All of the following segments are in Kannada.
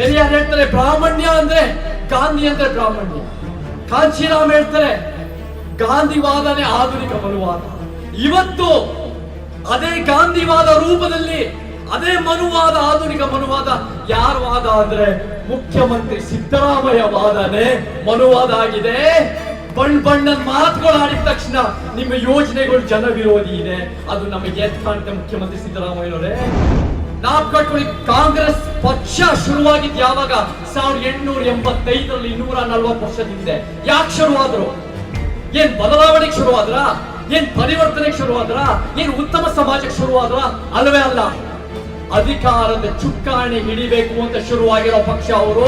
ಪೆರಿಯಾರ್ ಹೇಳ್ತಾರೆ ಬ್ರಾಹ್ಮಣ್ಯ ಅಂದ್ರೆ ಗಾಂಧಿ ಅಂದ್ರೆ ಬ್ರಾಹ್ಮಣ್ಯ. ಕಾಂಚೀರಾಮ್ ಹೇಳ್ತಾರೆ ಗಾಂಧಿವಾದನೇ ಆಧುನಿಕ ಮನುವಾದ. ಇವತ್ತು ಅದೇ ಗಾಂಧಿವಾದ ರೂಪದಲ್ಲಿ ಅದೇ ಮನುವಾದ ಆಧುನಿಕ ಮನುವಾದ ಯಾರ ವಾದ ಅಂದ್ರೆ ಮುಖ್ಯಮಂತ್ರಿ ಸಿದ್ದರಾಮಯ್ಯ ವಾದನೆ ಮನುವಾದ ಆಗಿದೆ. ಬಣ್ಣ ಬಣ್ಣದ ಮಾತುಗಳು ಆಡಿದ ತಕ್ಷಣ ನಿಮ್ಮ ಯೋಜನೆಗಳು ಜನವಿರೋಧಿ ಇದೆ. ಅದು ನಮಗೆ ಎತ್ ಮುಖ್ಯಮಂತ್ರಿ ಸಿದ್ದರಾಮಯ್ಯನವರೇ. ನಾವ್ ಕಾಂಗ್ರೆಸ್ ಪಕ್ಷ ಶುರುವಾಗಿದ್ದು ಯಾವಾಗ? ಸಾವಿರದ ಎಂಟುನೂರ ಎಂಬತ್ತೈದರಲ್ಲಿ ನೂರ ನಲ್ವತ್ತು ವರ್ಷದಿಂದ ಯಾಕೆ ಶುರುವಾದ್ರು? ಏನ್ ಬದಲಾವಣೆಗೆ ಶುರುವಾದ್ರ? ಏನ್ ಪರಿವರ್ತನೆಗೆ ಶುರುವಾದ್ರ? ಏನ್ ಉತ್ತಮ ಸಮಾಜಕ್ಕೆ ಶುರುವಾದ್ರ? ಅಲ್ವೇ ಅಲ್ಲ. ಅಧಿಕಾರದ ಚುಕ್ಕಾಣಿ ಹಿಡಿಬೇಕು ಅಂತ ಶುರುವಾಗಿರೋ ಪಕ್ಷ ಅವರು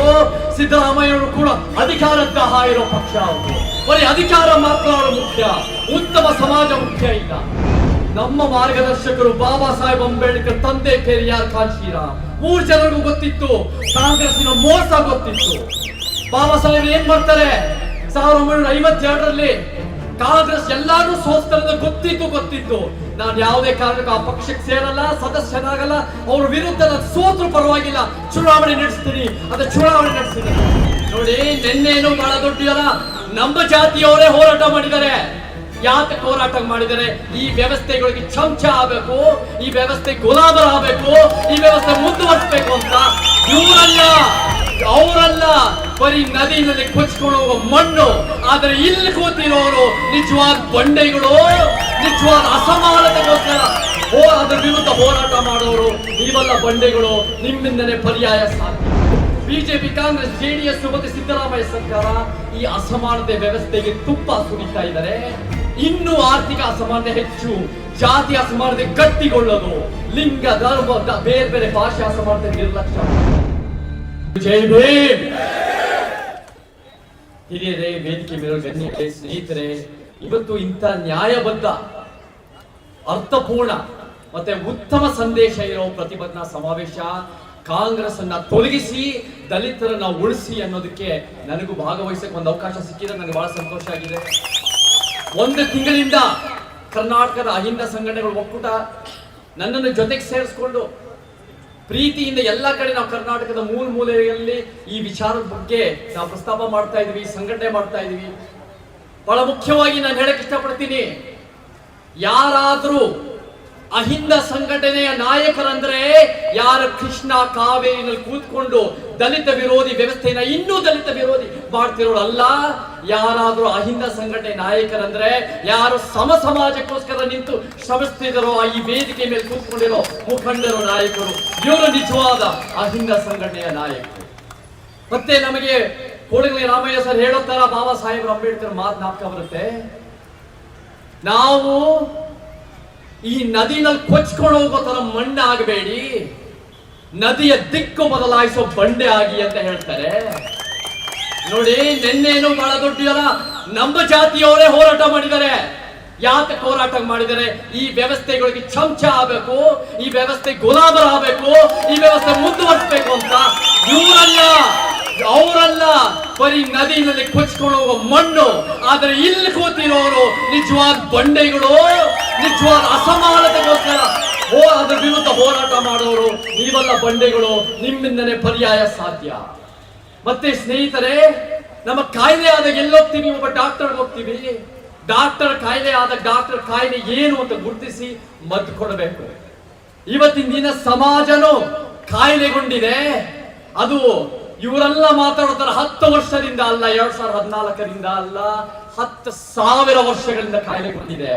ಸಿದ್ದರಾಮಯ್ಯವರು ಕೂಡ ಅಧಿಕಾರದ ದಾಹ ಇರೋ ಪಕ್ಷ ಅವರು. ಬರೀ ಅಧಿಕಾರ ಮಾತ್ರ ಅವರು ಮುಖ್ಯ. ಉತ್ತಮ ಸಮಾಜ ಮುಖ್ಯ ಇಲ್ಲ ನಮ್ಮ ಮಾರ್ಗದರ್ಶಕರು ಬಾಬಾ ಸಾಹೇಬ್ ಅಂಬೇಡ್ಕರ್ ತಂದೆ ಪೆರಿಯಾರ್ ಕಾಶೀರಾ ಮೂರ್ ಜನರಿಗೂ ಗೊತ್ತಿತ್ತು ಕಾಂಗ್ರೆಸ್ನ ಮೋಸ ಗೊತ್ತಿತ್ತು. ಬಾಬಾ ಸಾಹೇಬ್ ಏನ್ ಮಾಡ್ತಾರೆ? ಸಾವಿರದ ಒಂಬೈನೂರ ಐವತ್ತೆರಡರಲ್ಲಿ ಕಾಂಗ್ರೆಸ್ ಎಲ್ಲಾರು ಸೋಸ್ತರದ ಗೊತ್ತಿತ್ತು ಗೊತ್ತಿತ್ತು. ನಾನು ಯಾವುದೇ ಕಾರಣಕ್ಕೂ ಆ ಪಕ್ಷಕ್ಕೆ ಸೇರಲ್ಲ, ಸದಸ್ಯನಾಗಲ್ಲ, ಅವ್ರ ವಿರುದ್ಧ ನಾನು ಸೋತ್ರು ಪರವಾಗಿಲ್ಲ. ಚುನಾವಣೆ ನಡೆಸ್ತೀನಿ, ಅದ ಚುನಾವಣೆ ನಡೆಸ್ತೀನಿ ನೋಡಿ ನಿನ್ನೇನು ಬಹಳ ದೊಡ್ಡ ನಮ್ಮ ಜಾತಿಯವರೇ ಹೋರಾಟ ಮಾಡಿದ್ದಾರೆ. ಯಾಕೆ ಹೋರಾಟ ಮಾಡಿದರೆ? ಈ ವ್ಯವಸ್ಥೆಗಳಿಗೆ ಚಮಚ ಆಗಬೇಕು, ಈ ವ್ಯವಸ್ಥೆ ಗುಲಾಬರ ಆಗಬೇಕು, ಈ ವ್ಯವಸ್ಥೆ ಮುಂದುವರಿಸಬೇಕು ಅಂತ ಇವರಲ್ಲ, ಅವರಲ್ಲ, ಬರೀ ನದಿಯಲ್ಲಿ ಕೊಚ್ಕೊಂಡು ಹೋಗೋ ಮಣ್ಣು. ಆದರೆ ಇಲ್ಲಿ ಕೂತಿರೋರು ನಿಜವಾದ ಬಂಡೆಗಳು, ನಿಜವಾದ ಅಸಮಾನತೆಗೋಸ್ಕರ ಹೋ, ಅದರ ವಿರುದ್ಧ ಹೋರಾಟ ಮಾಡೋರು. ನೀವೆಲ್ಲ ಬಂಡೆಗಳು ನಿಮ್ಮಿಂದನೇ ಪರ್ಯಾಯ ಸಾಧ್ಯ. ಬಿಜೆಪಿ, ಕಾಂಗ್ರೆಸ್ ಜೆಡಿಎಸ್ ಮತ್ತು ಸಿದ್ದರಾಮಯ್ಯ ಸರ್ಕಾರ ಈ ಅಸಮಾನತೆ ವ್ಯವಸ್ಥೆಗೆ ತುಪ್ಪ ಸುರಿತಾ ಇದ್ದಾರೆ. ಇನ್ನು ಆರ್ಥಿಕ ಅಸಮಾನತೆ ಹೆಚ್ಚು, ಜಾತಿ ಅಸಮಾನತೆ ಗಟ್ಟಿಗೊಳ್ಳೋದು, ಲಿಂಗ, ಧರ್ಮ ಬೇರೆ ಬೇರೆ ಭಾಷೆ ಅಸಮಾನತೆ ನಿರ್ಲಕ್ಷ್ಯ. ಜೈ ಭೀಮ್! ಹಿರಿಯರೇ, ವೇದಿಕೆ ಗಣ್ಯರೇ ಸ್ನೇಹಿತರೆ, ಇವತ್ತು ಇಂಥ ನ್ಯಾಯಬದ್ಧ, ಅರ್ಥಪೂರ್ಣ ಮತ್ತೆ ಉತ್ತಮ ಸಂದೇಶ ಇರೋ ಪ್ರತಿಭಟನಾ ಸಮಾವೇಶ ಕಾಂಗ್ರೆಸ್ ಅನ್ನ ತೊಲಗಿಸಿ, ದಲಿತರನ್ನ ಉಳಿಸಿ ಅನ್ನೋದಕ್ಕೆ ನನಗೂ ಭಾಗವಹಿಸಕ್ಕೆ ಒಂದು ಅವಕಾಶ ಸಿಕ್ಕಿದೆ. ನನಗೆ ಬಹಳ ಸಂತೋಷ ಆಗಿದೆ. ಒಂದು ತಿಂಗಳಿಂದ ಕರ್ನಾಟಕದ ಅಹಿಂದ ಸಂಘಟನೆಗಳು ಒಕ್ಕೂಟ ನನ್ನನ್ನು ಜೊತೆಗೆ ಸೇರಿಸ್ಕೊಂಡು ಪ್ರೀತಿಯಿಂದ ಎಲ್ಲ ಕಡೆ ನಾವು ಕರ್ನಾಟಕದ ಮೂಲ ಮೂಲೆಯಲ್ಲಿ ಈ ವಿಚಾರದ ಬಗ್ಗೆ ನಾವು ಪ್ರಸ್ತಾಪ ಮಾಡ್ತಾ ಇದೀವಿ ಸಂಘಟನೆ ಮಾಡ್ತಾ ಇದೀವಿ ಬಹಳ ಮುಖ್ಯವಾಗಿ ನಾನು ಹೇಳಕ್ ಇಷ್ಟಪಡ್ತೀನಿ, ಯಾರಾದ್ರೂ ಅಹಿಂದ ಸಂಘಟನೆಯ ನಾಯಕರಂದ್ರೆ ಯಾರ ಕೃಷ್ಣ ಕಾವೇರಿನಲ್ಲಿ ಕೂತ್ಕೊಂಡು ದಲಿತ ವಿರೋಧಿ ವ್ಯವಸ್ಥೆಯನ್ನ ಇನ್ನೂ ದಲಿತ ವಿರೋಧಿ ಮಾಡ್ತಿರೋರು ಅಲ್ಲ ಯಾರಾದ್ರೂ ಅಹಿಂದ ಸಂಘಟನೆ ನಾಯಕರಂದ್ರೆ ಯಾರು ಸಮ ಸಮಾಜಕ್ಕೋಸ್ಕರ ನಿಂತು ಶ್ರಮಿಸ್ತಿದಾರೋ, ಈ ವೇದಿಕೆ ಮೇಲೆ ಕೂತ್ಕೊಂಡಿರೋ ಮುಖಂಡರು, ನಾಯಕರು, ಇವರು ನಿಜವಾದ ಅಹಿಂದ ಸಂಘಟನೆಯ ನಾಯಕರು. ಮತ್ತೆ ನಮಗೆ ಕೋಳಿಗಲಿ ರಾಮಯ್ಯ ಸರ್ ಹೇಳೋ ತರ ಬಾಬಾ ಸಾಹೇಬ್ರು ಅಂಬೇಡ್ಕರ್ ಮಾತು ಜ್ಞಾಪಕ ಬರುತ್ತೆ? ನಾವು ಈ ನದಿನಲ್ಲಿ ಕೊಚ್ಕೊಂಡು ಹೋಗೋ ತರ ಮಣ್ಣು ಆಗಬೇಡಿ. ನದಿಯ ದಿಕ್ಕು ಬದಲಾಯಿಸೋ ಬಂಡೆ ಆಗಿ ಅಂತ ಹೇಳ್ತಾರೆ. ನೋಡಿ, ನಿನ್ನೇನು ಬಹಳ ದೊಡ್ಡ ನಮ್ಮ ಜಾತಿಯವರೇ ಹೋರಾಟ ಮಾಡಿದ್ದಾರೆ. ಯಾಕೆ ಹೋರಾಟ ಮಾಡಿದರೆ ಈ ವ್ಯವಸ್ಥೆಗಳಿಗೆ ಚಮಚ ಆಗಬೇಕು, ಈ ವ್ಯವಸ್ಥೆ ಗುಲಾಬರ ಆಗಬೇಕು, ಈ ವ್ಯವಸ್ಥೆ ಮುಂದುವರಿಸಬೇಕು ಅಂತ. ಇವರಲ್ಲ, ಅವರಲ್ಲ. ಬರೀ ಕೊಚ್ಕೊಂಡು ಹೋಗೋ ಮಣ್ಣು, ಆದ್ರೆ ಇಲ್ಲಿ ಕೂತಿರೋರು ನಿಜವಾದ ಬಂಡೆಗಳು, ನಿಜವಾದ ಅಸಮಾನತೆಗೋಸ್ಕರ ಹೋ ಅದ್ರ ವಿರುದ್ಧ ಹೋರಾಟ ಮಾಡೋರು. ನೀವೆಲ್ಲ ಬಂಡೆಗಳು, ನಿಮ್ಮಿಂದನೇ ಪರ್ಯಾಯ ಸಾಧ್ಯ. ಮತ್ತೆ ಸ್ನೇಹಿತರೆ, ನಮ್ಮ ಕಾಯಿಲೆ ಆದಾಗ ಎಲ್ಲೋಗ್ತೀವಿ ಒಬ್ಬ ಡಾಕ್ಟರ್ ಹೋಗ್ತೀವಿ. ಡಾಕ್ಟರ್ ಕಾಯಿಲೆ ಆದ ಡಾಕ್ಟರ್ ಕಾಯಿಲೆ ಏನು ಅಂತ ಗುರುತಿಸಿ ಮದ್ದು ಕೊಡಬೇಕು. ಇವತ್ತಿನ ದಿನ ಸಮಾಜನು ಕಾಯಿಲೆಗೊಂಡಿದೆ ಅದು ಇವರೆಲ್ಲ ಮಾತಾಡೋ ತರ ಹತ್ತು ವರ್ಷದಿಂದ ಅಲ್ಲ, ಎರಡ್ ಸಾವಿರದ ಹದಿನಾಲ್ಕರಿಂದ ಅಲ್ಲ, ಹತ್ತು ಸಾವಿರ ವರ್ಷಗಳಿಂದ ಕಾಯ್ದುಕೊಂಡಿದೆ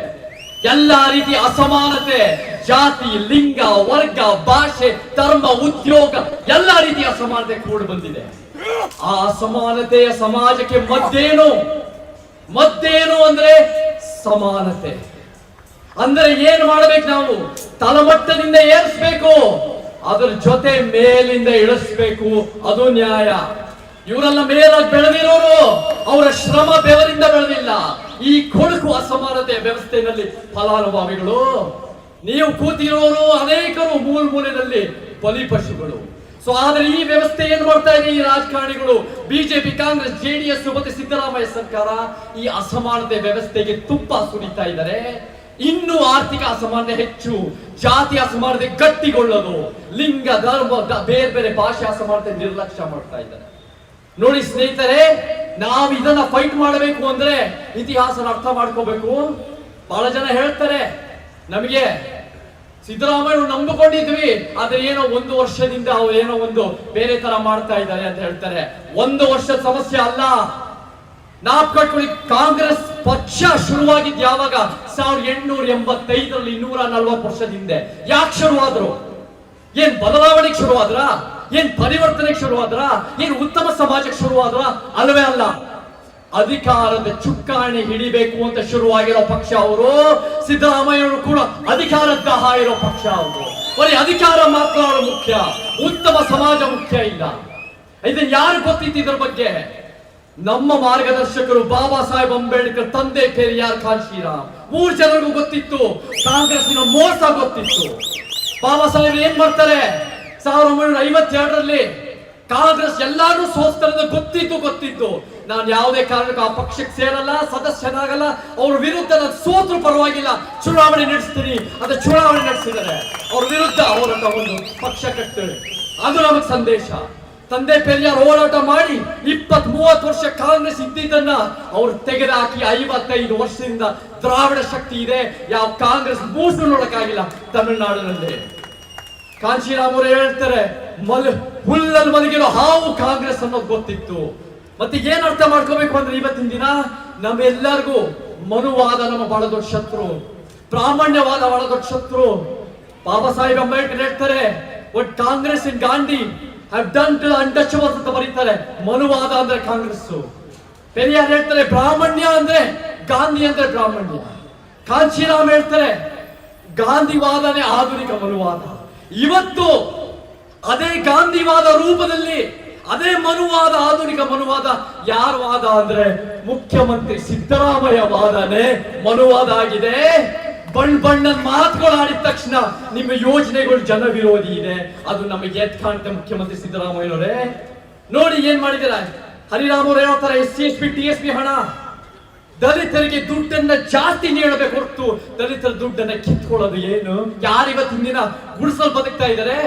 ಎಲ್ಲ ರೀತಿ ಅಸಮಾನತೆ, ಜಾತಿ, ಲಿಂಗ, ವರ್ಗ, ಭಾಷೆ, ಧರ್ಮ, ಉದ್ಯೋಗ, ಎಲ್ಲ ರೀತಿ ಅಸಮಾನತೆ ಕೂಡ ಬಂದಿದೆ. ಆ ಅಸಮಾನತೆಯ ಸಮಾಜಕ್ಕೆ ಮದ್ದೇನು? ಮದ್ದೇನು ಅಂದ್ರೆ ಸಮಾನತೆ. ಅಂದ್ರೆ ಏನ್ ಮಾಡಬೇಕು ನಾವು? ತಲಮಟ್ಟದಿಂದ ಏರಿಸ್ಬೇಕು. ಅದರ ಜೊತೆ ಮೇಲಿಂದ ಇಳಿಸ್ಬೇಕು, ಅದು ನ್ಯಾಯ. ಇವರೆಲ್ಲ ಮೇಲಾಗಿ ಬೆಳೆದಿರೋರು, ಅವರ ಶ್ರಮ ಬೆವರಿಂದ ಬೆಳೆದಿಲ್ಲ. ಈ ಕೊಡುಕು ಅಸಮಾನತೆಯ ವ್ಯವಸ್ಥೆಯಲ್ಲಿ ಫಲಾನುಭವಿಗಳು, ನೀವು ಕೂತಿರೋರು ಅನೇಕರು ಮೂಲ ಮೂಲೆಯಲ್ಲಿ ಬಲಿಪಶುಗಳು ಸೊ ಆದ್ರೆ ಈ ವ್ಯವಸ್ಥೆ ಏನ್ ಮಾಡ್ತಾ ಇದೆ? ಈ ರಾಜಕಾರಣಿಗಳು, ಬಿಜೆಪಿ, ಕಾಂಗ್ರೆಸ್ ಜೆಡಿಎಸ್ ಮತ್ತೆ ಸಿದ್ದರಾಮಯ್ಯ ಸರ್ಕಾರ ಈ ಅಸಮಾನತೆ ವ್ಯವಸ್ಥೆಗೆ ತುಪ್ಪ ಸುರಿತಾ ಇದ್ದಾರೆ. ಇನ್ನೂ ಆರ್ಥಿಕ ಅಸಮಾನತೆ ಹೆಚ್ಚು, ಜಾತಿ ಅಸಮಾನತೆ ಗಟ್ಟಿಗೊಳ್ಳೋದು ಲಿಂಗ, ಧರ್ಮ ಬೇರೆ ಬೇರೆ ಭಾಷೆ ಅಸಮಾನತೆ ನಿರ್ಲಕ್ಷ್ಯ ಮಾಡ್ತಾ ಇದ್ದಾರೆ. ನೋಡಿ ಸ್ನೇಹಿತರೆ, ನಾವು ಇದನ್ನ ಫೈಟ್ ಮಾಡಬೇಕು ಅಂದ್ರೆ ಇತಿಹಾಸನ ಅರ್ಥ ಮಾಡ್ಕೋಬೇಕು. ಬಹಳ ಜನ ಹೇಳ್ತಾರೆ, ನಮಗೆ ಸಿದ್ದರಾಮಯ್ಯ ನಂಬಿಕೊಂಡಿದ್ವಿ, ಆದ್ರೆ ಏನೋ ಒಂದು ವರ್ಷದಿಂದ ಅವ್ರು ಏನೋ ಒಂದು ಬೇರೆ ತರ ಮಾಡ್ತಾ ಇದ್ದಾರೆ ಅಂತ ಹೇಳ್ತಾರೆ. ಒಂದು ವರ್ಷದ ಸಮಸ್ಯೆ ಅಲ್ಲ. ನಾವ್ ಕಟ್ಕೊಳ್ಳಿ ಕಾಂಗ್ರೆಸ್ ಪಕ್ಷ ಶುರುವಾಗಿದ್ದು ಯಾವಾಗ? ಸಾವಿರದ ಎಂಟುನೂರ ಎಂಬತ್ತೈದರಲ್ಲಿ ಇನ್ನೂರ ನಲ್ವತ್ತು ವರ್ಷದ ಹಿಂದೆ. ಯಾಕೆ ಶುರುವಾದ್ರು? ಏನ್ ಬದಲಾವಣೆಗೆ ಶುರುವಾದ್ರ? ಏನ್ ಪರಿವರ್ತನೆಗೆ ಶುರುವಾದ್ರ? ಏನ್ ಉತ್ತಮ ಸಮಾಜಕ್ಕೆ ಶುರುವಾದ್ರ? ಅಲ್ಲವೇ ಅಲ್ಲ. ಅಧಿಕಾರದ ಚುಕ್ಕಾಣಿ ಹಿಡಿಬೇಕು ಅಂತ ಶುರುವಾಗಿರೋ ಪಕ್ಷ ಅವರು ಸಿದ್ದರಾಮಯ್ಯವರು ಕೂಡ ಅಧಿಕಾರದ ಇರೋ ಪಕ್ಷ ಅವರು. ಬರೀ ಅಧಿಕಾರ ಮಾತ್ರ ಮುಖ್ಯ. ಉತ್ತಮ ಸಮಾಜ ಮುಖ್ಯ ಇಲ್ಲ. ಇದನ್ನ ಯಾರು ಗೊತ್ತಿತ್ತು ಇದ್ರ ಬಗ್ಗೆ? ನಮ್ಮ ಮಾರ್ಗದರ್ಶಕರು ಬಾಬಾ ಸಾಹೇಬ್ ಅಂಬೇಡ್ಕರ್ ತಂದೆ ಪೆರಿಯಾರ್ ಖಾನ್ ಶ್ರೀರಾಮ್. ಮೂರ್ ಜನರಿಗೂ ಗೊತ್ತಿತ್ತು, ಕಾಂಗ್ರೆಸ್ಸಿನ ಮೋಸ ಗೊತ್ತಿತ್ತು. ಬಾಬಾ ಸಾಹೇಬ್ ಏನ್ ಮಾಡ್ತಾರೆ? ಸಾವಿರದ ಒಂಬೈನೂರ ಐವತ್ತೆರಡರಲ್ಲಿ ಕಾಂಗ್ರೆಸ್ ಎಲ್ಲಾರು ಸೋಸ್ತಾರೆ ಗೊತ್ತಿತ್ತು ಗೊತ್ತಿತ್ತು. ನಾನು ಯಾವುದೇ ಕಾರಣಕ್ಕೂ ಆ ಪಕ್ಷಕ್ಕೆ ಸೇರಲ್ಲ, ಸದಸ್ಯನಾಗಲ್ಲ. ಅವ್ರ ವಿರುದ್ಧ ನಾನು ಸೋತರು ಪರವಾಗಿಲ್ಲ. ಚುನಾವಣೆ ನಡೆಸ್ತೀನಿ. ಅಂತ ಚುನಾವಣೆ ನಡೆಸಿದ್ದಾರೆ ಅವ್ರ ವಿರುದ್ಧ ಅವರ ಒಂದು ಪಕ್ಷ ಕಟ್ತಾರೆ ಅದು ನಮಗೆ ಸಂದೇಶ. ತಂದೆ ಪೆರಿಯಾರ್ ಹೋರಾಟ ಮಾಡಿ ಇಪ್ಪತ್ ಮೂವತ್ತು ವರ್ಷ ಕಾಂಗ್ರೆಸ್ ಇದ್ದಿದ್ದನ್ನ ಅವ್ರು ತೆಗೆದಾಕಿ ಐವತ್ತೈದು ವರ್ಷದಿಂದ ದ್ರಾವಿಡ ಶಕ್ತಿ ಇದೆ. ಯಾವ ಕಾಂಗ್ರೆಸ್ ಮೂಸು ನೋಡಕ್ಕಾಗಿಲ್ಲ ತಮಿಳುನಾಡಿನಲ್ಲಿ. ಕಾಂಶಿರಾಮ್ ಅವರು ಹೇಳ್ತಾರೆ, ಮಲ್, ಹುಲ್ಲಲ್ಲಿ ಮಲಗಿರೋ ಹಾವು ಕಾಂಗ್ರೆಸ್ ಅನ್ನೋದು ಗೊತ್ತಿತ್ತು. ಮತ್ತೆ ಏನ್ ಅರ್ಥ ಮಾಡ್ಕೋಬೇಕು ಅಂದ್ರೆ ಇವತ್ತಿನ ದಿನ ನಮ್ಮೆಲ್ಲರಿಗೂ ಮನುವಾದ ನಮ್ಮ ಬಹಳ ದೊಡ್ಡ ಶತ್ರು, ಪ್ರಾಮಾಣ್ಯವಾದ ಬಹಳ ದೊಡ್ಡ ಶತ್ರು. ಬಾಬಾ ಸಾಹೇಬ್ ಅಂಬೇಡ್ಕರ್ ಹೇಳ್ತಾರೆ, what Congress and Gandhi to untouchable ಅಂತ ಬರೀತಾರೆ ಮನುವಾದ ಅಂದ್ರೆ ಕಾಂಗ್ರೆಸ್ ಪೆರಿಯಾರ್ ಹೇಳ್ತಾರೆ ಬ್ರಾಹ್ಮಣ್ಯ ಅಂದ್ರೆ ಗಾಂಧಿ ಅಂದ್ರೆ ಬ್ರಾಹ್ಮಣ್ಯ ಕಾಂಚೀರಾಮ್ ಹೇಳ್ತಾರೆ ಗಾಂಧಿವಾದನೇ ಆಧುನಿಕ ಮನುವಾದ ಇವತ್ತು ಅದೇ ಗಾಂಧಿವಾದ ರೂಪದಲ್ಲಿ ಅದೇ ಮನುವಾದ ಆಧುನಿಕ ಮನುವಾದ ಯಾರ ವಾದ ಅಂದ್ರೆ ಮುಖ್ಯಮಂತ್ರಿ ಸಿದ್ದರಾಮಯ್ಯ ವಾದನೆ ಮನುವಾದ ಆಗಿದೆ ಬಣ್ಣ ಬಣ್ಣ ಮಾತುಗಳು ಆಡಿದ ತಕ್ಷಣ ನಿಮ್ಮ ಯೋಜನೆಗಳು ಜನ ವಿರೋಧಿ ಇದೆ. ಅದು ನಮಗೆ ಎತ್ ಕಾಣುತ್ತೆ ಮುಖ್ಯಮಂತ್ರಿ ಸಿದ್ದರಾಮಯ್ಯನವರೇ. ನೋಡಿ ಏನ್ ಮಾಡಿದಿರ ಹರಿರಾಮ್ ಅವರು ಹೇಳ್ತಾರೆ S C, S P, T S P ಹಣ. ದಲಿತರಿಗೆ ದುಡ್ಡನ್ನ ಜಾಸ್ತಿ ನೀಡಬೇಕು ಹೊರತು ದಲಿತರ ದುಡ್ಡನ್ನ ಕಿತ್ಕೊಳ್ಳೋದು ಏನು? ಯಾರಿವತ್ತಿನ ದಿನ ಗುಡಿಸಲು ಬದುಕ್ತಾ ಇದ್ದಾರೆ?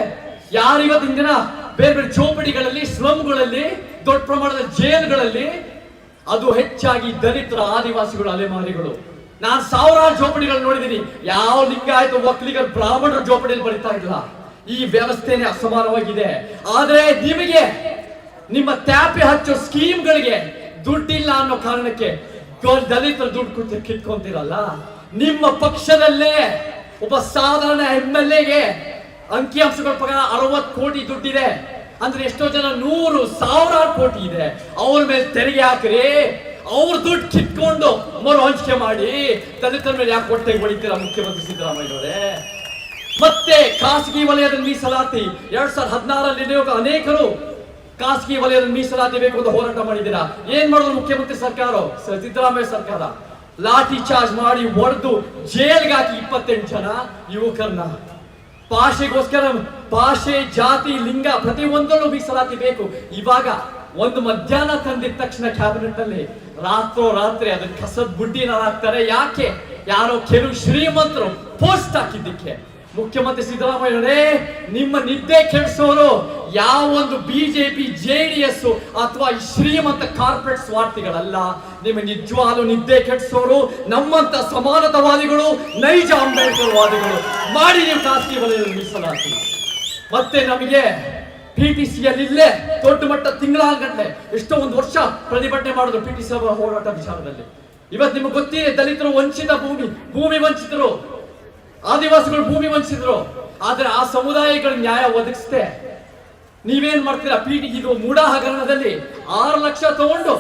ಯಾರಿವತ್ತಿನ ದಿನ ಬೇರೆ ಬೇರೆ ಚೌಪಡಿಗಳಲ್ಲಿ ಸ್ಲಮ್ಗಳಲ್ಲಿ ದೊಡ್ಡ ಪ್ರಮಾಣದ ಜೈಲುಗಳಲ್ಲಿ? ಅದು ಹೆಚ್ಚಾಗಿ ದಲಿತರ ಆದಿವಾಸಿಗಳು ಅಲೆಮಾರಿಗಳು. ನಾನು ಸಾವಿರಾರು ಜೋಪಡಿಗಳು ನೋಡಿದ್ದೀನಿ ಯಾವ ಲಿಂಗಾಯತ ಒಕ್ಕಲಿಗರ ಬ್ರಾಹ್ಮಣರ ಜೋಪಡಿಯಲ್ಲಿ ಬರಿತಾ ಇಲ್ಲ. ಈ ವ್ಯವಸ್ಥೆನೇ ಅಸಮಾನವಾಗಿದೆ. ಆದ್ರೆ ನಿಮಗೆ, ನಿಮ್ಮ ತ್ಯಾಪಿ ಹಚ್ಚೋ ಸ್ಕೀಮ್ಗಳಿಗೆ ದುಡ್ಡಿಲ್ಲ ಅನ್ನೋ ಕಾರಣಕ್ಕೆ ದಲಿತರು ದಲಿತರ ದುಡ್ಡು ಕೊಟ್ಟು ಕಿತ್ಕೊಂತೀರಲ್ಲ. ನಿಮ್ಮ ಪಕ್ಷದಲ್ಲೇ ಒಬ್ಬ ಸಾಧಾರಣ ಎಂ ಎಲ್ ಎಗೆ ಅಂಕಿಅಂಶಗಳ ಪ್ರಕಾರ ಅರವತ್ತು ಕೋಟಿ ದುಡ್ಡಿದೆ. ಅಂದ್ರೆ ಎಷ್ಟೋ ಜನ ನೂರು, ಸಾವಿರಾರು ಕೋಟಿ ಇದೆ. ಅವ್ರ ಮೇಲೆ ತೆರಿಗೆ ಹಾಕ್ರಿ. ಅವ್ರ ದುಡ್ಡು ಕಿತ್ಕೊಂಡು ಮರು ಹಂಚಿಕೆ ಮಾಡಿ ದಲಿತರ ಮೇಲೆ ಯಾಕೆ ಹೊಟ್ಟೆ ಹೊಡಿತೀರಾ ಮುಖ್ಯಮಂತ್ರಿ ಸಿದ್ದರಾಮಯ್ಯವರೇ ಮತ್ತೆ ಖಾಸಗಿ ವಲಯದ ಮೀಸಲಾತಿ. ಎರಡ್ ಸಾವಿರದ ಹದಿನಾರರಲ್ಲಿ ನೀವು ಅನೇಕರು ಖಾಸಗಿ ವಲಯದ ಮೀಸಲಾತಿ ಬೇಕು ಅಂತ ಹೋರಾಟ ಮಾಡಿದ್ದೀರಾ? ಏನ್ ಮಾಡಿದ್ರು ಮುಖ್ಯಮಂತ್ರಿ ಸರ್ಕಾರ? ಸಿದ್ದರಾಮಯ್ಯ ಸರ್ಕಾರ. ಲಾಠಿ ಚಾರ್ಜ್ ಮಾಡಿ ಹೊಡೆದು ಜೈಲ್ಗೆ ಹಾಕಿ ಇಪ್ಪತ್ತೆಂಟು ಜನ ಯುವಕರನ್ನ. ಭಾಷೆಗೋಸ್ಕರ ಭಾಷೆ, ಜಾತಿ, ಲಿಂಗ ಪ್ರತಿ ಒಂದರಲ್ಲೂ ಮೀಸಲಾತಿ ಬೇಕು. ಇವಾಗ ಒಂದು ಮಧ್ಯಾಹ್ನ ತಂದಿದ ತಕ್ಷಣ ಕ್ಯಾಬಿನೆಟ್ ಅಲ್ಲಿ ರಾತ್ರೋ ರಾತ್ರಿ ಅದನ್ನ ಕಸದ ಬುಡ್ಡಿನ ಹಾಕ್ತಾರೆ ಯಾಕೆ? ಯಾರೋ ಕೆಲವು ಶ್ರೀಮಂತರು ಪೋಸ್ಟ್ ಹಾಕಿದ್ದಕ್ಕೆ. ಮುಖ್ಯಮಂತ್ರಿ ಸಿದ್ದರಾಮಯ್ಯವರೇ ನಿಮ್ಮ ನಿದ್ದೆ ಕೆಡಿಸೋರು, ಯಾವ ಒಂದು ಬಿಜೆಪಿ, ಜೆ ಡಿ ಎಸ್ ಅಥವಾ ಶ್ರೀಮಂತ ಕಾರ್ಪೊರೇಟ್ ಸ್ವಾರ್ಥಿಗಳಲ್ಲ. ನಿಮ್ಮ ನಿಜವಾದ ನಿದ್ದೆ ಕೆಡಿಸೋರು, ನಮ್ಮಂತ ಸಮಾನತವಾದಿಗಳು, ನೈಜ ಅಂಬೇಡ್ಕರ್ ವಾದಿಗಳು ಮಾಡಿ ನೀವು ಖಾಸಗಿ ವಲಯದಲ್ಲಿ ಮತ್ತೆ ನಮಗೆ ಪಿ ಟಿ ಸಿ ಅಲ್ಲಿ ಇಲ್ಲೇ ದೊಡ್ಡ ಮಟ್ಟ ತಿಂಗಳಾಗಟ್ಟಲೆ ಎಷ್ಟೋ ಒಂದು ವರ್ಷ ಪ್ರತಿಭಟನೆ ಮಾಡಿದ್ರು ಪಿ ಟಿ ಸಿ ಹೋರಾಟ ವಿಚಾರದಲ್ಲಿ. ಇವತ್ತು ನಿಮ್ಗೆ ಗೊತ್ತಿದೆ ದಲಿತರು ವಂಚಿತ ಭೂಮಿ ಭೂಮಿ ವಂಚಿತರು. ಆದಿವಾಸಿಗಳು ಭೂಮಿ ವಂಚಿತರು. ಆದ್ರೆ ಆ ಸಮುದಾಯಗಳ ನ್ಯಾಯ ಒದಗಿಸದೆ. ನೀವೇನ್ ಮಾಡ್ತೀರಾ ಪಿ ಟಿ ಇದು ಮೂಡಾ ಹಗರಣದಲ್ಲಿ ಆರು ಲಕ್ಷ ತಗೊಂಡು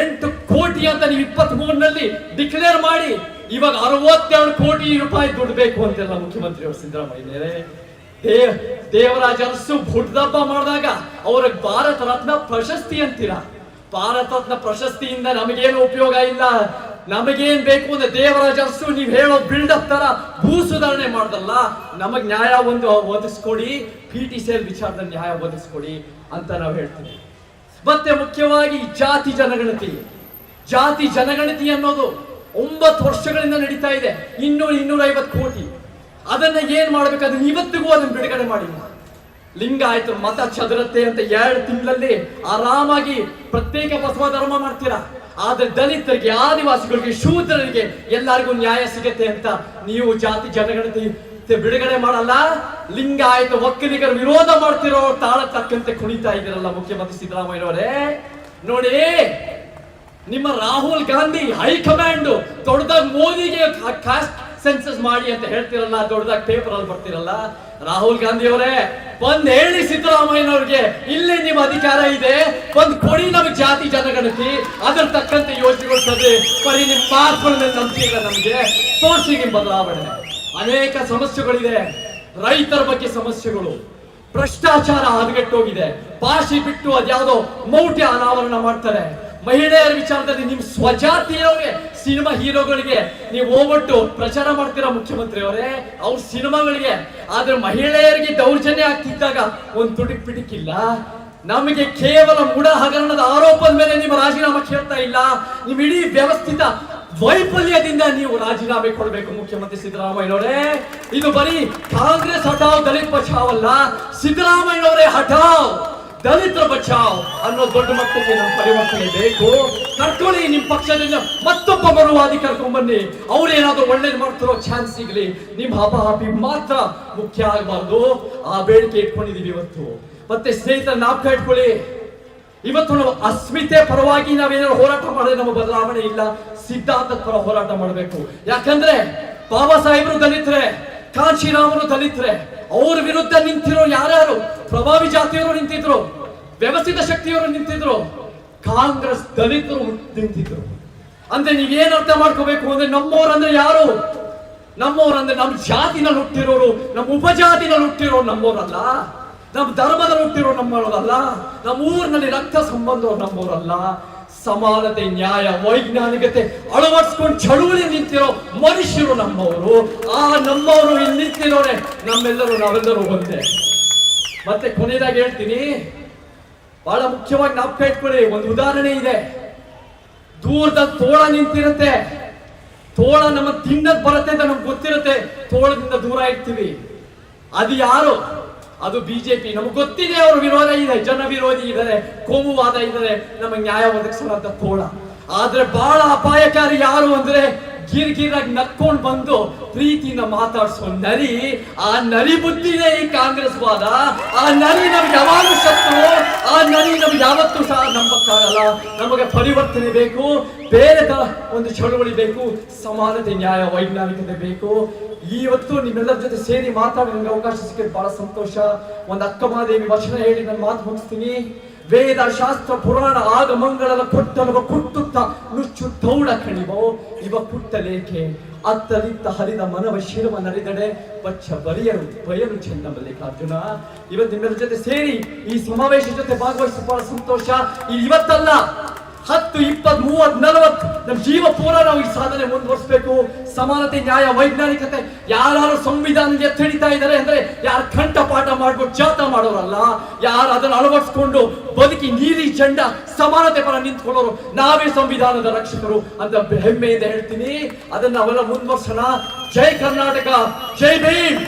ಎಂಟು ಕೋಟಿ ಅಂತ ನೀವು ಇಪ್ಪತ್ತ್ ಮೂರನಲ್ಲಿ ಡಿಕ್ಲೇರ್ ಮಾಡಿ, ಇವಾಗ ಅರವತ್ತೆರಡು ಕೋಟಿ ರೂಪಾಯಿ ದುಡ್ಡು ಬೇಕು ಅಂತೆಲ್ಲ ಮುಖ್ಯಮಂತ್ರಿ ಸಿದ್ದರಾಮಯ್ಯ. ದೇವ್, ದೇವರಾಜ ಅರಸು ಹುಟ್ಟದಬ್ಬ ಮಾಡಿದಾಗ ಅವ್ರಿಗೆ ಭಾರತ ರತ್ನ ಪ್ರಶಸ್ತಿ ಅಂತೀರಾ? ಭಾರತ ರತ್ನ ಪ್ರಶಸ್ತಿಯಿಂದ ನಮಗೇನು ಉಪಯೋಗ ಇಲ್ಲ. ನಮಗೇನ್ ಬೇಕು ಅಂದ್ರೆ ದೇವರಾಜ ಅರಸು ನೀವ್ ಹೇಳೋ ಬಿಲ್ಡಪ್ ತರ ಭೂ ಸುಧಾರಣೆ ಮಾಡ್ದಲ್ಲ, ನಮಗ್ ನ್ಯಾಯ ಒಂದು ಒದಗಿಸ್ಕೊಡಿ ಪಿ ಟಿ ಸಿ ವಿಚಾರದಲ್ಲಿ ನ್ಯಾಯ ಒದಗಿಸ್ಕೊಡಿ ಅಂತ ನಾವು ಹೇಳ್ತೀವಿ. ಮತ್ತೆ ಮುಖ್ಯವಾಗಿ ಜಾತಿ ಜನಗಣತಿ. ಜಾತಿ ಜನಗಣತಿ ಅನ್ನೋದು ಒಂಬತ್ತು ವರ್ಷಗಳಿಂದ ನಡೀತಾ ಇದೆ. ಇನ್ನೂರು ಇನ್ನೂರ ಐವತ್ತು ಕೋಟಿ. ಅದನ್ನ ಏನ್ ಮಾಡ್ಬೇಕು ಅದನ್ನ ಇವತ್ತಿಗೂ ಅದನ್ನ ಬಿಡುಗಡೆ ಮಾಡಿಲ್ಲ ಲಿಂಗಾಯತ ಮತ ಚದುರತ್ತೆ ಅಂತ ಎರಡು ತಿಂಗಳಲ್ಲಿ ಆರಾಮಾಗಿ ಪ್ರತ್ಯೇಕ ಬಸವ ಧರ್ಮ ಮಾಡ್ತೀರಾ? ಆದ್ರೆ ದಲಿತರಿಗೆ, ಆದಿವಾಸಿಗಳಿಗೆ, ಶೂದ್ರರಿಗೆ ಎಲ್ಲರಿಗೂ ನ್ಯಾಯ ಸಿಗತ್ತೆ ಅಂತ ನೀವು ಜಾತಿ ಜನಗಣತಿ ಬಿಡುಗಡೆ ಮಾಡಲ್ಲ. ಲಿಂಗಾಯತ ಒಕ್ಕಲಿಗರ ವಿರೋಧ ಮಾಡ್ತಿರೋ ತಾಳ ತಕ್ಕಂತೆ ಕುಣಿತಾ ಇದ್ದೀರಲ್ಲ ಮುಖ್ಯಮಂತ್ರಿ ಸಿದ್ದರಾಮಯ್ಯವರೇ ನೋಡಿ, ನಿಮ್ಮ ರಾಹುಲ್ ಗಾಂಧಿ ಹೈಕಮಾಂಡ್ ದೊಡ್ಡದಾಗಿ ಮೋದಿಗೆ ಕಾಸ್ಟ್ ಸೆನ್ಸಸ್ ಮಾಡಿ ಅಂತ ಹೇಳ್ತಿರಲ್ಲ, ದೊಡ್ಡದಾಗ ಪೇಪರ್ ಅಲ್ಲಿ ಬರ್ತಿರಲ್ಲ. ರಾಹುಲ್ ಗಾಂಧಿ ಅವರೇ ಬಂದ್ ಹೇಳಿ ಸಿದ್ದರಾಮಯ್ಯನವ್ರಿಗೆ, ಇಲ್ಲಿ ನಿಮ್ಮ ಅಧಿಕಾರ ಇದೆ, ಬಂದ್ ಕೊಡಿ ನಮಗೆ ಜಾತಿ ಜನಗಣತಿ. ಅದ್ರ ತಕ್ಕಂತೆ ಯೋಜನೆಗಳು ಸರಿ ಬರೀ ನಿಮ್ ಮೇಲೆ ನಂಬಿಕೆ ನಮ್ಗೆ. ತೋರಿಸಿ ನಿಮ್ ಬದಲಾವಣೆ. ಅನೇಕ ಸಮಸ್ಯೆಗಳಿದೆ. ರೈತರ ಬಗ್ಗೆ ಸಮಸ್ಯೆಗಳು. ಭ್ರಷ್ಟಾಚಾರ ಹದಗೆಟ್ಟೋಗಿದೆ. ಭಾಷೆ ಬಿಟ್ಟು ಅದ್ಯಾವುದೋ ಮೌಢ್ಯ ಅನಾವರಣ ಮಾಡ್ತಾರೆ. ಮಹಿಳೆಯರ ವಿಚಾರದಲ್ಲಿ ನಿಮ್ ಸ್ವಜಾತಿಯವರಿಗೆ, ಸಿನಿಮಾ ಹೀರೋಗಳಿಗೆ ನೀವು ಹೋಗ್ಬಿಟ್ಟು ಪ್ರಚಾರ ಮಾಡ್ತೀರಾ ಮುಖ್ಯಮಂತ್ರಿ ಅವರೇ ಅವ್ರ ಸಿನಿಮಾಗಳಿಗೆ. ಆದ್ರೆ ಮಹಿಳೆಯರಿಗೆ ದೌರ್ಜನ್ಯ ಆಗ್ತಿದ್ದಾಗ ಒಂದ್ ತುಟಿಕ್ ಪಿಟಿಕಿಲ್ಲ. ನಮಗೆ ಕೇವಲ ಮೂಢ ಹಗರಣದ ಆರೋಪದ ಮೇಲೆ ನಿಮ್ಮ ರಾಜೀನಾಮೆ ಕೇಳ್ತಾ ಇಲ್ಲ. ನಿಮ್ ಇಡೀ ವ್ಯವಸ್ಥಿತ ವೈಫಲ್ಯದಿಂದ ನೀವು ರಾಜೀನಾಮೆ ಕೊಡಬೇಕು ಮುಖ್ಯಮಂತ್ರಿ ಸಿದ್ದರಾಮಯ್ಯನವರೇ ಇದು ಬರೀ ಕಾಂಗ್ರೆಸ್ ಹಠಾವ್ ದಲಿತ ಸಿದ್ದರಾಮಯ್ಯ ಸಿದ್ದರಾಮಯ್ಯನವರೇ ಹಠಾವ್. ದಲಿತರ ಬಚಾವ್ ಅನ್ನೋ ದೊಡ್ಡ ಮಟ್ಟಕ್ಕೆ ನಮ್ಮ ಪರಿವರ್ತನೆ ಬೇಕು. ಕರ್ಕೊಳ್ಳಿ ನಿಮ್ಮ ಪಕ್ಷದಿಂದ ಮತ್ತೊಬ್ಬ ಮರುವಾದಿ ಕರ್ಕೊಂಡ್ ಬನ್ನಿ. ಅವ್ರೇನಾದ್ರೂ ಒಳ್ಳೇದು ಮಾಡ್ತಿರೋ ಚಾನ್ಸ್ ಸಿಗ್ಲಿ. ನಿಮ್ಮ ಹಪಾಹಪಿ ಮಾತ್ರ ಮುಖ್ಯ ಆಗಬಾರ್ದು. ಆ ಬೇಡಿಕೆ ಇಟ್ಕೊಂಡಿದೀವಿ ಇವತ್ತು. ಮತ್ತೆ ಸ್ನೇಹಿತರ ನಾಪ್ಕ ಇಟ್ಕೊಳ್ಳಿ ಇವತ್ತು ನಾವು ಅಸ್ಮಿತೆ ಪರವಾಗಿ ನಾವೇನಾದ್ರು ಹೋರಾಟ ಮಾಡಿದ್ರೆ ನಮ್ಮ ಬದಲಾವಣೆ ಇಲ್ಲ. ಸಿದ್ಧಾಂತದ ಪರ ಹೋರಾಟ ಮಾಡಬೇಕು. ಯಾಕಂದ್ರೆ ಬಾಬಾ ಸಾಹೇಬರು ದಲಿತರೆ, ಕಾಶಿರಾಮರು ದಲಿತರೆ, ಅವ್ರ ವಿರುದ್ಧ ನಿಂತಿರೋ ಯಾರ್ಯಾರು? ಪ್ರಭಾವಿ ಜಾತಿಯವರು ನಿಂತಿದ್ರು. ವ್ಯವಸ್ಥಿತ ಶಕ್ತಿಯವರು ನಿಂತಿದ್ರು. ಕಾಂಗ್ರೆಸ್ ದಲಿತರು ನಿಂತಿದ್ರು. ಅಂದ್ರೆ ನೀವೇನ್ ಅರ್ಥ ಮಾಡ್ಕೋಬೇಕು ಅಂದ್ರೆ ನಮ್ಮವರು ಅಂದ್ರೆ ಯಾರು? ನಮ್ಮವ್ರು ಅಂದ್ರೆ ನಮ್ಮ ಜಾತಿನಲ್ಲಿ ಹುಟ್ಟಿರೋರು ನಮ್ಮ ಉಪಜಾತಿನಲ್ಲಿ ಹುಟ್ಟಿರೋರು ನಮ್ಮವರಲ್ಲ. ನಮ್ಮ ಧರ್ಮದಲ್ಲಿ ಹುಟ್ಟಿರೋ ನಮ್ಮವರಲ್ಲ. ನಮ್ಮ ಊರಿನಲ್ಲಿ ರಕ್ತ ಸಂಬಂಧ ನಮ್ಮವರಲ್ಲ. ಸಮಾನತೆ, ನ್ಯಾಯ, ವೈಜ್ಞಾನಿಕತೆ ಅಳವಡಿಸ್ಕೊಂಡು ಚಳುವಳಿ ನಿಂತಿರೋ ಮನುಷ್ಯರು ನಮ್ಮವರು. ಆ ನಮ್ಮವರು ಇಲ್ಲಿ ನಿಂತಿರೋರೆ. ನಮ್ಮೆಲ್ಲರೂ ನಾವೆಲ್ಲರೂ ಒಂದೇ. ಮತ್ತೆ ಕೊನೆಯದಾಗಿ ಹೇಳ್ತೀನಿ. ಬಹಳ ಮುಖ್ಯವಾಗಿ ನಾಪ್ಕ ಇಟ್ಕೊಳ್ಳಿ ಒಂದು ಉದಾಹರಣೆ ಇದೆ. ದೂರದ ತೋಳ ನಿಂತಿರುತ್ತೆ. ತೋಳ ನಮ್ಮ ತಿನ್ನದ್ ಬರುತ್ತೆ ಅಂತ ನಮ್ಗೆ ಗೊತ್ತಿರುತ್ತೆ. ತೋಳದಿಂದ ದೂರ ಇರ್ತೀವಿ. ಅದು ಯಾರು? ಅದು ಬಿಜೆಪಿ ನಮ್ಗೆ ಗೊತ್ತಿದೆ ಅವ್ರ ವಿರೋಧ ಇದೆ. ಜನ ವಿರೋಧಿ ಇದ್ದಾರೆ. ಕೋಮುವಾದ ಇದ್ದಾರೆ. ನಮಗೆ ನ್ಯಾಯ ಒದಗಿಸಲಾದ ತೋಳ. ಆದ್ರೆ ಬಹಳ ಅಪಾಯಕಾರಿ ಯಾರು ಅಂದ್ರೆ ಗಿರ್ ಗಿರಾಗಿ ನಕ್ಕೊಂಡ್ ಬಂದು ಪ್ರೀತಿಯಿಂದ ಮಾತಾಡಿಸೋ ನರಿ, ಆ ನರಿ ಬುದ್ಧಿನೇ ಈ ಕಾಂಗ್ರೆಸ್ ವಾದ. ಆ ನರಿ ನಮ್ಗೆ ಯಾವಾಗ ಶತ್ರು ಆ ನರಿ ನಮ್ಗೆ ಯಾವತ್ತೂ ಸಹ ನಂಬಕ್ಕಾಗಲ್ಲ. ನಮಗೆ ಪರಿವರ್ತನೆ ಬೇಕು. ಬೇರೆ ತರ ಒಂದು ಚಳುವಳಿ ಬೇಕು. ಸಮಾನತೆ, ನ್ಯಾಯ, ವೈಜ್ಞಾನಿಕತೆ ಬೇಕು. ಇವತ್ತು ನಿಮ್ಮೆಲ್ಲರ ಜೊತೆ ಸೇರಿ ಮಾತಾಡಿ ಅವಕಾಶ ಸಿಕ್ಕಿದ್ದು ಬಹಳ ಸಂತೋಷ. ಒಂದು ಅಕ್ಕಮಹಾದೇವಿ ವಚನ ಹೇಳಿ ನಾನು ಮಾತು ಮುಗಿಸ್ತೀನಿ. ವೇದ ಶಾಸ್ತ್ರ ಪುರಾಣ ಆಗಮಂಗಳದ ಕೊಟ್ಟಲುವ ಕುಟ್ಟುತ್ತ ನುಚ್ಚು ತೌಡ ಕಣಿವೋ ಇವ ಪುಟ್ಟಲೇಖೆ ಅತ್ತಲಿತ್ತ ಹರಿದ ಮನವ ಶಿರವ ನರಿದಡೆ ಪಚ್ಚ ಬರಿಯರು ಬಯಲು ಚೆಂದ ಮಲ್ಲಿಕಾರ್ಜುನ. ಇವತ್ತು ನಿಮ್ಮೆಲ್ಲರ ಜೊತೆ ಸೇರಿ ಈ ಸಮಾವೇಶ ಜೊತೆ ಭಾಗವಹಿಸಿ ಬಹಳ ಸಂತೋಷ. ಇವತ್ತಲ್ಲ ಹತ್ತು ಇಪ್ಪತ್ ಮೂವತ್ ನಲವತ್ ನಮ್ಮ ಜೀವ ಪೂರ ನಾವು ಈ ಸಾಧನೆ ಮುಂದುವರಿಸಬೇಕು. ಸಮಾನತೆ, ನ್ಯಾಯ, ವೈಜ್ಞಾನಿಕತೆ. ಯಾರು ಸಂವಿಧಾನ ಎತ್ತಿಡಿತಾ ಇದ್ದಾರೆ ಅಂದ್ರೆ ಯಾರು ಕಂಠಪಾಠ ಮಾಡ್ಬಿಟ್ಟು ಜಾತ ಮಾಡೋರಲ್ಲ. ಯಾರು ಅದನ್ನು ಅಳವಡಿಸ್ಕೊಂಡು ಬದುಕಿ ನೀಲಿ ಚಂಡ ಸಮಾನತೆ ಪರ ನಿಂತ್ಕೊಳ್ಳೋರು ನಾವೇ ಸಂವಿಧಾನದ ರಕ್ಷಕರು ಅಂತ ಹೆಮ್ಮೆಯಿಂದ ಹೇಳ್ತೀನಿ. ಅದನ್ನ ಅವೆಲ್ಲ ಮುಂದುವರ್ಸೋಣ. ಜೈ ಕರ್ನಾಟಕ, ಜೈ ಭೀಮ್!